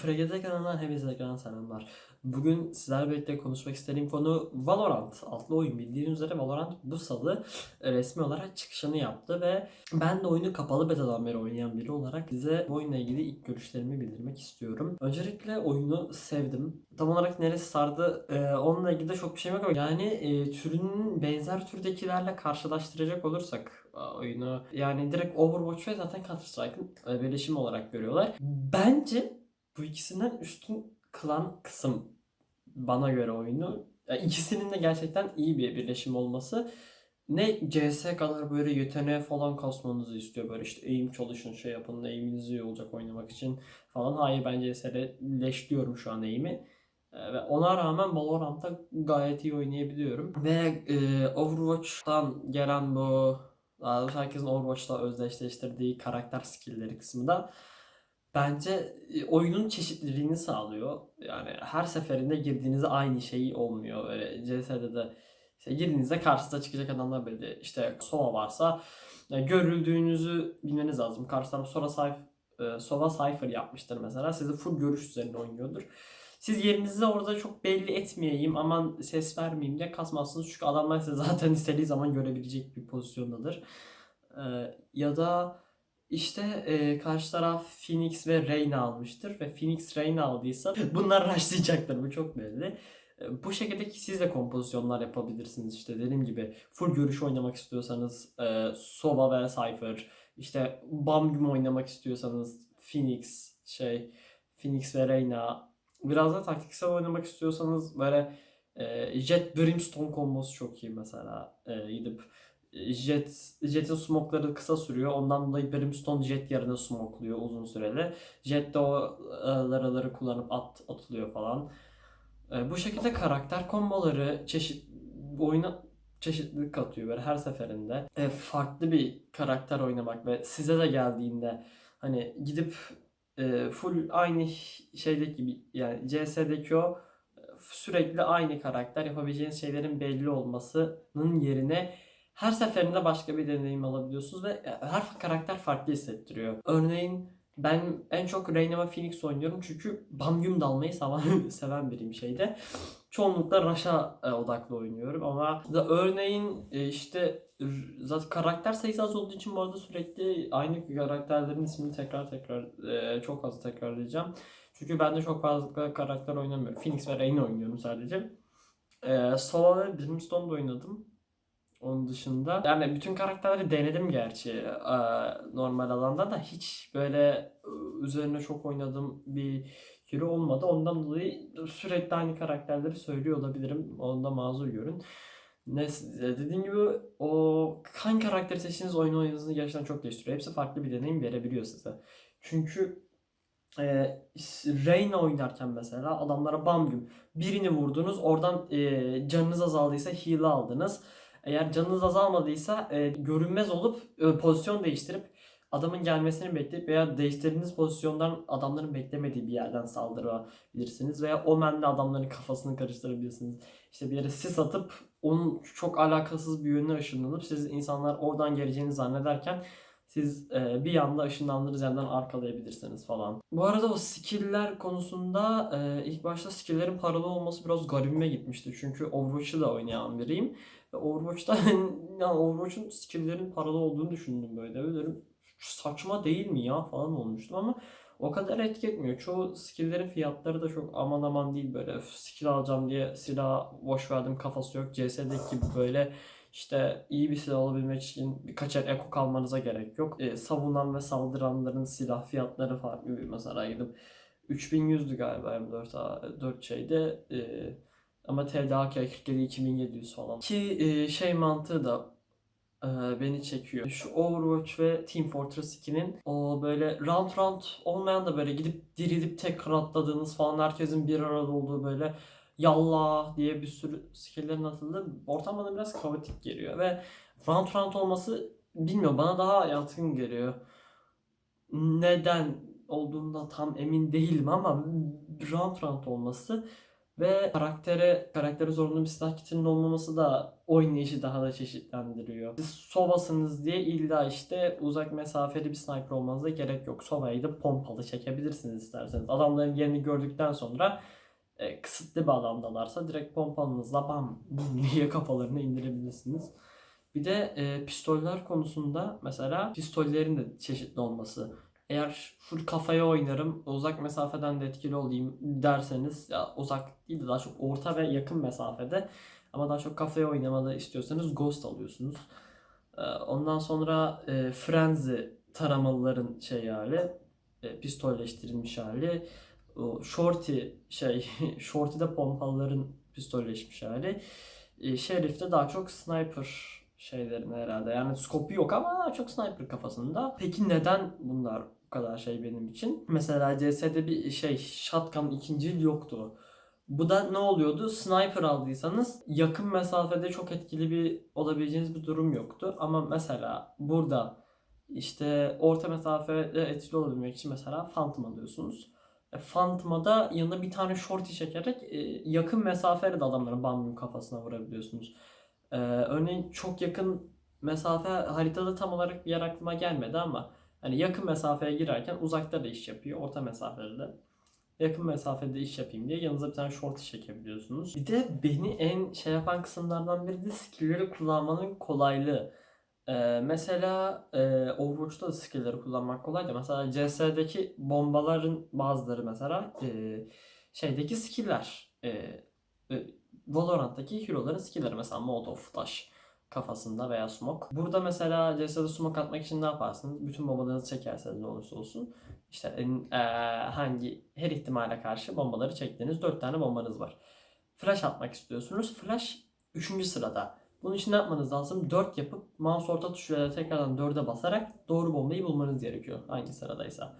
FRGT kanalından hepinize tekrardan selamlar. Bugün sizlerle birlikte konuşmak istediğim konu Valorant adlı oyun. Bildiğiniz üzere Valorant bu salı e, resmi olarak çıkışını yaptı ve ben de oyunu kapalı betadan beri oynayan biri olarak size bu oyunla ilgili ilk görüşlerimi bildirmek istiyorum. Öncelikle oyunu sevdim. Tam olarak neresi sardı e, onunla ilgili de çok bir şey yok ama yani e, türünün benzer türdekilerle karşılaştıracak olursak oyunu yani direkt Overwatch ve zaten Counter Strike'ın e, birleşimi olarak görüyorlar. Bence bu ikisinden üstün kılan kısım bana göre oyunu. Ya ikisinin de gerçekten iyi bir birleşim olması. Ne CS kadar böyle yeteneğe falan kasmanızı istiyor böyle işte eğim çalışın şey yapın eğiminiz iyi olacak oynamak için falan. Hayır ben CS'de leşliyorum şu an eğimi. Ee, Ve ona rağmen Valorant'ta gayet iyi oynayabiliyorum. Ve e, Overwatch'tan gelen bu herkesin Overwatch'la özdeşleştirdiği karakter skill'leri kısmında bence e, oyunun çeşitliliğini sağlıyor. Yani her seferinde girdiğinizde aynı şey olmuyor. Böyle CS'de de işte girdiğinizde karşınıza çıkacak adamlar belli. İşte Sova varsa e, görüldüğünüzü bilmeniz lazım. Karşı taraf Sova, Cypher, e, Sova Cypher yapmıştır mesela. Sizi full görüş üzerine oynuyordur. Siz yerinizi orada çok belli etmeyeyim aman ses vermeyeyim diye kasmazsınız. Çünkü adamlar sizi zaten istediği zaman görebilecek bir pozisyondadır. E, ya da işte e, karşı taraf Phoenix ve Reyna almıştır ve Phoenix Reyna aldıysa bunlar rushlayacaktır bu çok belli. E, bu şekilde siz de kompozisyonlar yapabilirsiniz işte dediğim gibi full görüş oynamak istiyorsanız e, Sova ve Cypher işte Bam oynamak istiyorsanız Phoenix şey Phoenix ve Reyna biraz da taktiksel oynamak istiyorsanız böyle e, Jet Brimstone kombosu çok iyi mesela e, gidip Jet Jet'in smokları kısa sürüyor. Ondan dolayı Brimstone Jet yerine smokluyor uzun süreli. Jet de o e, laraları kullanıp at, atılıyor falan. E, bu şekilde karakter komboları çeşit oyuna çeşitlilik katıyor böyle her seferinde. E, farklı bir karakter oynamak ve size de geldiğinde hani gidip e, full aynı şeydeki gibi yani CS'deki o e, sürekli aynı karakter yapabileceğiniz şeylerin belli olmasının yerine her seferinde başka bir deneyim alabiliyorsunuz ve her karakter farklı hissettiriyor. Örneğin ben en çok Reyna ve Phoenix oynuyorum çünkü Bamgüm dalmayı seven, seven biriyim şeyde. Çoğunlukla Rush'a e, odaklı oynuyorum ama da örneğin e, işte zaten karakter sayısı az olduğu için bu arada sürekli aynı karakterlerin ismini tekrar tekrar e, çok fazla tekrarlayacağım. Çünkü ben de çok fazla karakter oynamıyorum. Phoenix ve Reyna oynuyorum sadece. E, Sova ve Brimstone'da oynadım. Onun dışında yani bütün karakterleri denedim gerçi e, normal alanda da hiç böyle e, üzerine çok oynadığım bir yeri olmadı. Ondan dolayı sürekli aynı karakterleri söylüyor olabilirim. Onda mazur görün. Ne, dediğim gibi o hangi karakteri seçtiğiniz oyun oynadığınızı gerçekten çok değiştiriyor. Hepsi farklı bir deneyim verebiliyor size. Çünkü e, Reyna oynarken mesela adamlara bam güm birini vurdunuz oradan e, canınız azaldıysa heal aldınız. Eğer canınız azalmadıysa e, görünmez olup e, pozisyon değiştirip adamın gelmesini bekleyip veya değiştirdiğiniz pozisyondan adamların beklemediği bir yerden saldırabilirsiniz veya omenle adamların kafasını karıştırabilirsiniz. İşte bir yere sis atıp onun çok alakasız bir yönüne ışınlanıp siz insanlar oradan geleceğini zannederken siz e, bir anda ışınlandığınız yerden arkalayabilirsiniz falan. Bu arada o skill'ler konusunda e, ilk başta skill'lerin paralı olması biraz garibime gitmişti. Çünkü Overwatch'ı da oynayan biriyim. Ve Overwatch'ta yani Overwatch'un skill'lerin paralı olduğunu düşündüm böyle. Dedim, saçma değil mi ya falan olmuştum ama o kadar etki etmiyor. Çoğu skill'lerin fiyatları da çok aman aman değil böyle "Öf, skill alacağım diye silah boş verdim kafası yok. CS'deki gibi böyle işte iyi bir silah alabilmek için birkaç el eko kalmanıza gerek yok. E, savunan ve saldıranların silah fiyatları farklı. Mesela gidip 3100'dü galiba M4 4 şeyde. E, ama TDK 47 2700 falan. Ki e, şey mantığı da e, beni çekiyor. Şu Overwatch ve Team Fortress 2'nin o böyle round round olmayan da böyle gidip dirilip tekrar atladığınız falan herkesin bir arada olduğu böyle yallah diye bir sürü skill'lerin atıldığı ortam bana biraz kaotik geliyor ve round round olması bilmiyorum bana daha yatkın geliyor. Neden olduğunda tam emin değilim ama round round olması Ve karaktere, karaktere zorunlu bir silah kitinin olmaması da oynayışı daha da çeşitlendiriyor. Siz Sova'sınız diye illa işte uzak mesafeli bir sniper olmanıza gerek yok. Sova'yı da pompalı çekebilirsiniz isterseniz. Adamların yerini gördükten sonra e, kısıtlı bir adamdalarsa direkt pompalınızla bam diye kafalarını indirebilirsiniz. Bir de e, pistoller konusunda mesela pistollerin de çeşitli olması. Eğer full kafaya oynarım, uzak mesafeden de etkili olayım derseniz ya uzak değil de daha çok orta ve yakın mesafede ama daha çok kafaya oynamalı istiyorsanız Ghost alıyorsunuz. E, ondan sonra e, Frenzy taramalıların şey hali, e, pistolleştirilmiş hali. O Shorty şey, Shorty'de pompalıların pistolleşmiş hali. E, Sheriff'te daha çok sniper şeylerin herhalde. Yani skopu yok ama daha çok sniper kafasında. Peki neden bunlar bu kadar şey benim için? Mesela CS'de bir şey shotgun ikinci yoktu. Bu da ne oluyordu? Sniper aldıysanız yakın mesafede çok etkili bir olabileceğiniz bir durum yoktu. Ama mesela burada işte orta mesafede etkili olabilmek için mesela Phantom alıyorsunuz. E, Phantom'a yanına bir tane shorty çekerek e, yakın mesafede de adamların bam bum kafasına vurabiliyorsunuz. Ee, örneğin çok yakın mesafe haritada tam olarak bir yer aklıma gelmedi ama hani yakın mesafeye girerken uzakta da iş yapıyor, orta mesafede de. Yakın mesafede iş yapayım diye yanınıza bir tane short çekebiliyorsunuz. Bir de beni en şey yapan kısımlardan biri de skill'leri kullanmanın kolaylığı. Ee, mesela e, Overwatch'ta da skill'leri kullanmak kolay da mesela CS'deki bombaların bazıları mesela e, şeydeki skill'ler. E, e, Valorant'taki hero'ların skill'leri mesela Molotov, Flash kafasında veya Smoke. Burada mesela CS'de Smoke atmak için ne yaparsınız? Bütün bombalarınızı çekerseniz ne olursa olsun. İşte en, eee, hangi her ihtimale karşı bombaları çektiğiniz 4 tane bombanız var. Flash atmak istiyorsunuz. Flash 3. sırada. Bunun için ne yapmanız lazım? 4 yapıp mouse orta tuşuyla tekrardan 4'e basarak doğru bombayı bulmanız gerekiyor. Hangi sıradaysa.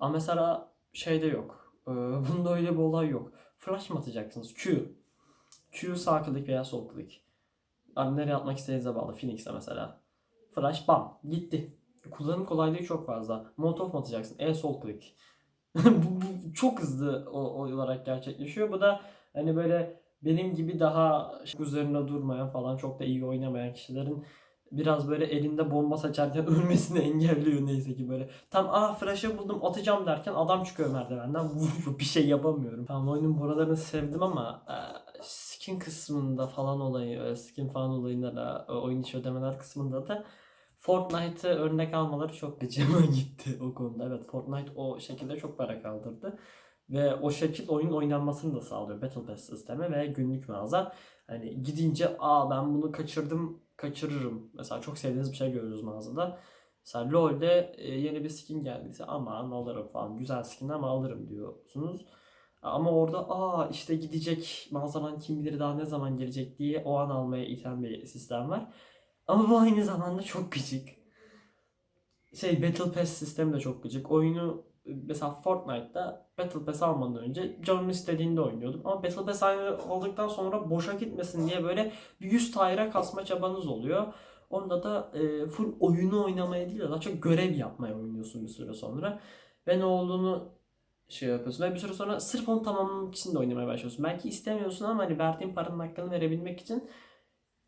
Ama mesela şeyde yok. Ee, bunda öyle bir olay yok. Flash mı atacaksınız? Q. Q sağ klik veya sol klik. Yani nereye atmak istediğinize bağlı. Phoenix'e mesela. Flash bam gitti. Kullanım kolaylığı çok fazla. Molotov mu atacaksın? E sol klik. bu, bu çok hızlı o, olarak gerçekleşiyor. Bu da hani böyle benim gibi daha üzerinde durmayan falan çok da iyi oynamayan kişilerin biraz böyle elinde bomba saçarken ölmesini engelliyor neyse ki böyle. Tam aa flash'ı buldum atacağım derken adam çıkıyor merdivenden vuruyor bir şey yapamıyorum. Tamam oyunun buralarını sevdim ama skin kısmında falan olayı, e, skin falan olayında da e, oyun içi ödemeler kısmında da Fortnite'ı örnek almaları çok gıcıma gitti o konuda. Evet Fortnite o şekilde çok para kaldırdı. Ve o şekil oyun oynanmasını da sağlıyor. Battle Pass sistemi ve günlük mağaza. Hani gidince aa ben bunu kaçırdım kaçırırım. Mesela çok sevdiğiniz bir şey görüyoruz mağazada. Mesela LoL'de e, yeni bir skin geldiyse aman alırım falan. Güzel skin ama alırım diyorsunuz. Ama orada aa işte gidecek mağazadan kim bilir daha ne zaman gelecek diye o an almaya iten bir sistem var. Ama bu aynı zamanda çok gıcık. Şey Battle Pass sistemi de çok gıcık. Oyunu mesela Fortnite'da Battle Pass almadan önce canım istediğinde oynuyordum. Ama Battle Pass aldıktan sonra boşa gitmesin diye böyle bir 100 tayra kasma çabanız oluyor. Onda da e, full oyunu oynamaya değil de daha çok görev yapmaya oynuyorsun bir süre sonra. Ve ne olduğunu şey yapıyorsun. Ve bir süre sonra sırf onu tamamlamak için de oynamaya başlıyorsun. Belki istemiyorsun ama hani verdiğin paranın hakkını verebilmek için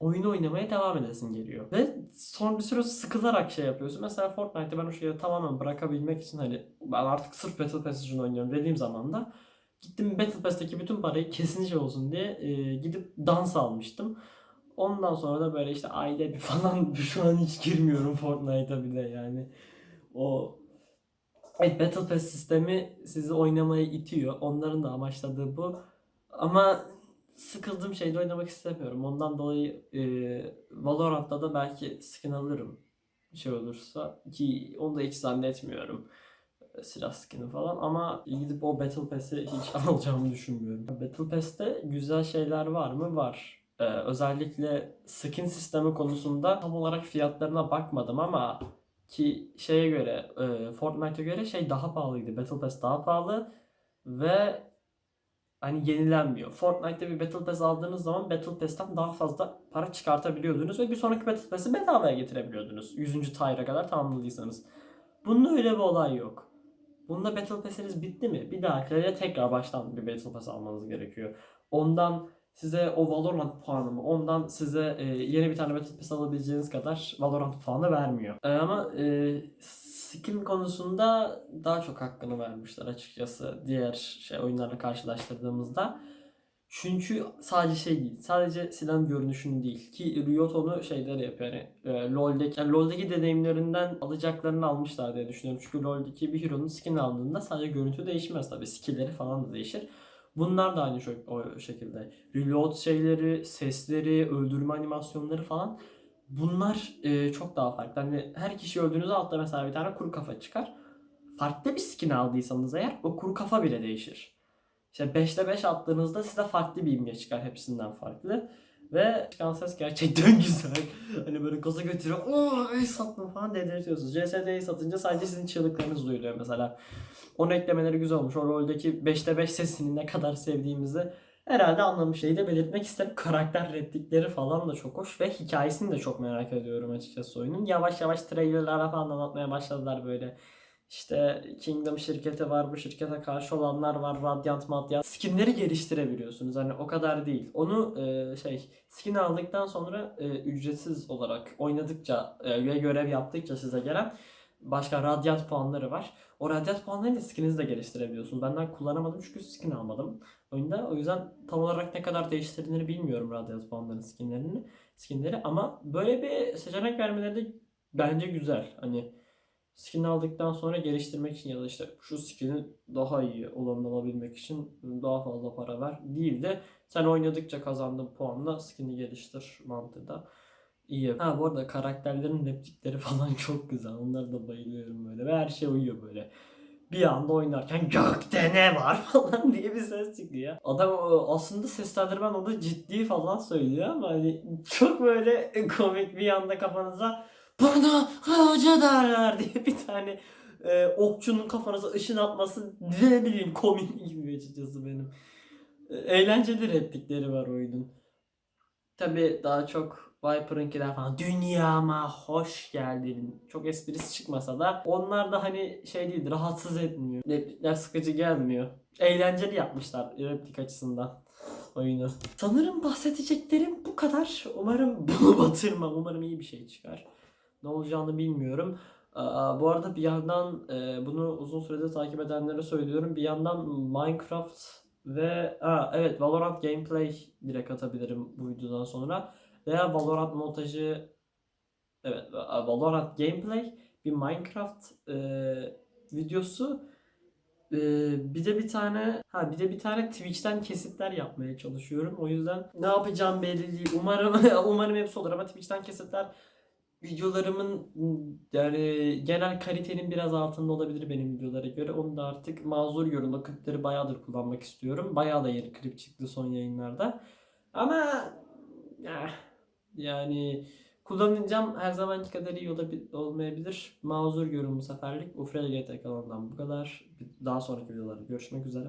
oyunu oynamaya devam edesin geliyor. Ve son bir süre sıkılarak şey yapıyorsun. Mesela Fortnite'te ben o şeyi tamamen bırakabilmek için hani ben artık sırf Battle Pass için oynuyorum dediğim zaman da gittim Battle Pass'teki bütün parayı kesince olsun diye e, gidip dans almıştım. Ondan sonra da böyle işte ayda bir falan şu an hiç girmiyorum Fortnite'a bile yani. O Evet Battle Pass sistemi sizi oynamaya itiyor. Onların da amaçladığı bu. Ama sıkıldığım şeyde oynamak istemiyorum. Ondan dolayı e, Valorant'ta da belki skin alırım. Bir şey olursa. Ki onu da hiç zannetmiyorum. Silah skin'i falan ama gidip o Battle Pass'i hiç alacağımı düşünmüyorum. Battle Pass'te güzel şeyler var mı? Var. Ee, özellikle skin sistemi konusunda tam olarak fiyatlarına bakmadım ama ki şeye göre e, Fortnite'a göre şey daha pahalıydı. Battle Pass daha pahalı ve hani yenilenmiyor. Fortnite'te bir Battle Pass aldığınız zaman Battle Pass'ten daha fazla para çıkartabiliyordunuz ve bir sonraki Battle Pass'i bedavaya getirebiliyordunuz. 100. tayra kadar tamamladıysanız. Bunda öyle bir olay yok. Bunda Battle Pass'iniz bitti mi? Bir dahakilere tekrar baştan bir Battle Pass almanız gerekiyor. Ondan size o Valorant puanı mı? Ondan size e, yeni bir tane Battle Pass alabileceğiniz kadar Valorant puanı vermiyor. E, ama e, skin konusunda daha çok hakkını vermişler açıkçası diğer şey oyunlarla karşılaştırdığımızda. Çünkü sadece şey değil. Sadece silahın görünüşünü değil. Ki Riot onu şeyleri yapıyor. Yani, e, LoL'deki, yani LoL'deki deneyimlerinden alacaklarını almışlar diye düşünüyorum. Çünkü LoL'deki bir hero'nun skin aldığında sadece görüntü değişmez tabii. Skill'leri falan da değişir. Bunlar da aynı şu, o şekilde. Reload şeyleri, sesleri, öldürme animasyonları falan. Bunlar e, çok daha farklı. Hani her kişi öldüğünüzde altta mesela bir tane kuru kafa çıkar. Farklı bir skin aldıysanız eğer o kuru kafa bile değişir. İşte 5'te 5 attığınızda size farklı bir imge çıkar hepsinden farklı. Ve çıkan ses gerçekten güzel. Hani böyle gaza götürüyor. Oo ey sattım falan dedirtiyorsunuz. CSD'yi satınca sadece sizin çığlıklarınız duyuluyor mesela. Onu eklemeleri güzel olmuş. O roldeki 5'te 5 sesini ne kadar sevdiğimizi herhalde anlamış. Şeyi de belirtmek isterim. Karakter replikleri falan da çok hoş ve hikayesini de çok merak ediyorum açıkçası oyunun. Yavaş yavaş trailerlara falan anlatmaya başladılar böyle. İşte Kingdom şirketi var, bu şirkete karşı olanlar var, Radiant Madyant. Skinleri geliştirebiliyorsunuz. Hani o kadar değil. Onu e, şey skin aldıktan sonra e, ücretsiz olarak oynadıkça e, ve görev yaptıkça size gelen başka Radiant puanları var. O Radiant puanlarıyla skininizi de geliştirebiliyorsunuz. Benden kullanamadım çünkü skin almadım oyunda. O yüzden tam olarak ne kadar değiştirdiğini bilmiyorum Radiant puanların skinlerini, skinleri ama böyle bir seçenek vermeleri de bence güzel. Hani skin aldıktan sonra geliştirmek için ya da işte şu skini daha iyi olanını alabilmek için daha fazla para ver değil de sen oynadıkça kazandığın puanla skin'i geliştir mantığı da iyi. Ha bu arada karakterlerin replikleri falan çok güzel. Onlara da bayılıyorum böyle ve her şey uyuyor böyle. Bir anda oynarken gökte ne var falan diye bir ses çıkıyor. Adam aslında seslendirmen o da ciddi falan söylüyor ama hani çok böyle komik bir anda kafanıza bana hoca derler diye bir tane e, okçunun kafanıza ışın atması ne bileyim komik gibi açıkçası benim. E, eğlenceli replikleri var oyunun. Tabi daha çok Viper'ınkiler falan dünyama hoş geldin. Çok esprisi çıkmasa da onlar da hani şey değil rahatsız etmiyor. Replikler sıkıcı gelmiyor. Eğlenceli yapmışlar replik açısından oyunu. Sanırım bahsedeceklerim bu kadar. Umarım bunu batırmam. Umarım iyi bir şey çıkar. Ne olacağını bilmiyorum. Aa, bu arada bir yandan e, bunu uzun süredir takip edenlere söylüyorum. Bir yandan Minecraft ve aa, evet Valorant gameplay direkt atabilirim bu videodan sonra. Veya Valorant montajı evet Valorant gameplay bir Minecraft e, videosu e, bir de bir tane ha bir de bir tane Twitch'ten kesitler yapmaya çalışıyorum. O yüzden ne yapacağım belli değil. Umarım umarım hepsi olur ama Twitch'ten kesitler videolarımın yani genel kalitenin biraz altında olabilir benim videolara göre. Onu da artık mazur görün. O klipleri bayağıdır kullanmak istiyorum. Bayağı da yeni klip çıktı son yayınlarda. Ama eh, yani kullanacağım her zamanki kadar iyi olmayabilir. Mazur görün bu seferlik. Ufre GT kanalından bu kadar. Daha sonraki videolarda görüşmek üzere.